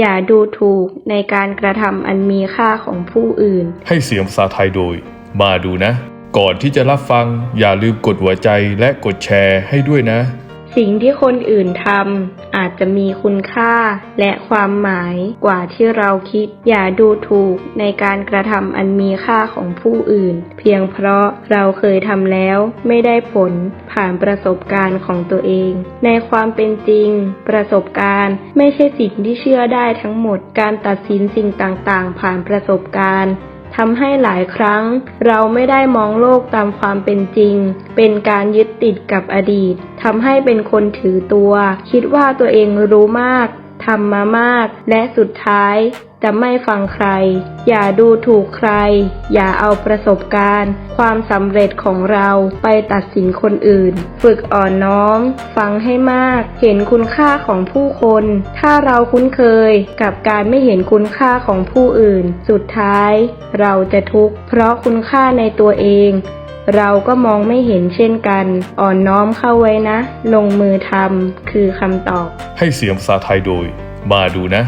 อย่าดูถูกในการกระทำอันมีค่าของผู้อื่น ให้เสียงภาษาไทยโดย มาดูนะ ก่อนที่จะรับฟังอย่าลืมกดหัวใจและกดแชร์ให้ด้วยนะ สิ่งที่คนอื่นทำอาจจะมีคุณค่าและความหมายกว่าที่เราคิด อย่าดูถูกในการกระทำอันมีค่าของผู้อื่น เพียงเพราะเราเคยทำแล้วไม่ได้ผลผ่านประสบการณ์ของตัวเอง ในความเป็นจริง ประสบการณ์ไม่ใช่สิ่งที่เชื่อได้ทั้งหมดการตัดสินสิ่งต่างๆ ผ่านประสบการณ์ ทำให้หลายครั้ง เราไม่ได้มองโลกตามความเป็นจริง เป็นการยึดติดกับอดีตทำให้เป็นคนถือตัว คิดว่าตัวเองรู้มากทำมามาก และสุดท้าย จะไม่ฟังใคร อย่าดูถูกใคร อย่าเอาประสบการณ์ ความสำเร็จของเราไปตัดสินคนอื่น ฝึกอ่อนน้อม ฟังให้มาก เห็นคุณค่าของผู้คน ถ้าเราคุ้นเคยกับการไม่เห็นคุณค่าของผู้อื่น สุดท้าย เราจะทุกข์เพราะคุณค่าในตัวเองเราก็มองไม่เห็นเช่นกัน อ่อนน้อมเข้าไว้นะ ลงมือทำคือคำตอบ ให้เสียงภาษาไทยโดย มาดูนะ